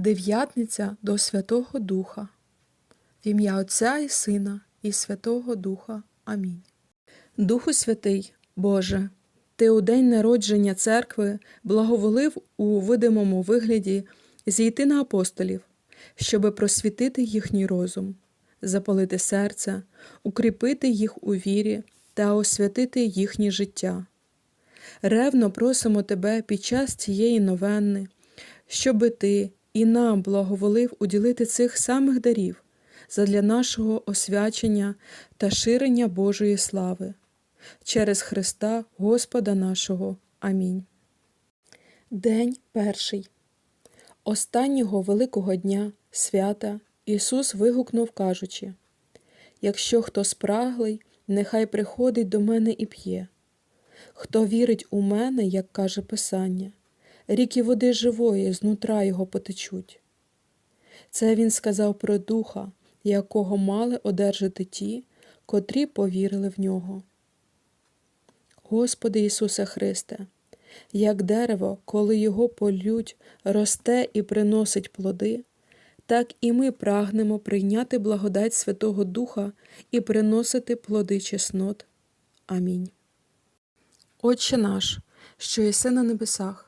Дев'ятниця до Святого Духа. В ім'я Отця і Сина, і Святого Духа. Амінь. Духу Святий, Боже, Ти у день народження церкви благоволив у видимому вигляді зійти на апостолів, щоби просвітити їхній розум, запалити серце, укріпити їх у вірі та освятити їхнє життя. Ревно просимо Тебе під час цієї новенни, щоби Ти і нам благоволив уділити цих самих дарів задля нашого освячення та ширення Божої слави. Через Христа Господа нашого. Амінь. День перший. Останнього великого дня свята Ісус вигукнув, кажучи: Якщо хто спраглий, нехай приходить до мене і п'є. Хто вірить у мене, як каже Писання, ріки води живої знутра його потечуть. Це він сказав про духа, якого мали одержати ті, котрі повірили в нього. Господи Ісусе Христе, як дерево, коли його полють, росте і приносить плоди, так і ми прагнемо прийняти благодать Святого Духа і приносити плоди чеснот. Амінь. Отче наш, що єси на небесах,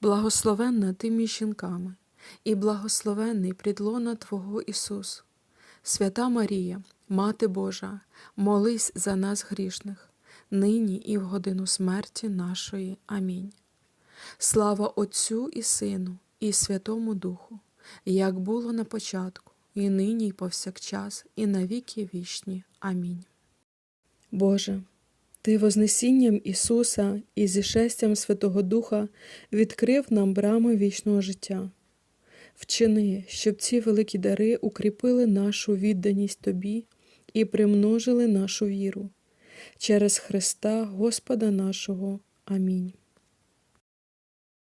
благословенна ти між жінками, і благословенний підлона Твого Ісус. Свята Марія, Мати Божа, молись за нас грішних, нині і в годину смерті нашої. Амінь. Слава Отцю і Сину, і Святому Духу, як було на початку, і нині, і повсякчас, і навіки вічні. Амінь. Боже, Ти Вознесінням Ісуса і зішестям Святого Духа відкрив нам брами вічного життя. Вчини, щоб ці великі дари укріпили нашу відданість Тобі і примножили нашу віру. Через Христа Господа нашого. Амінь.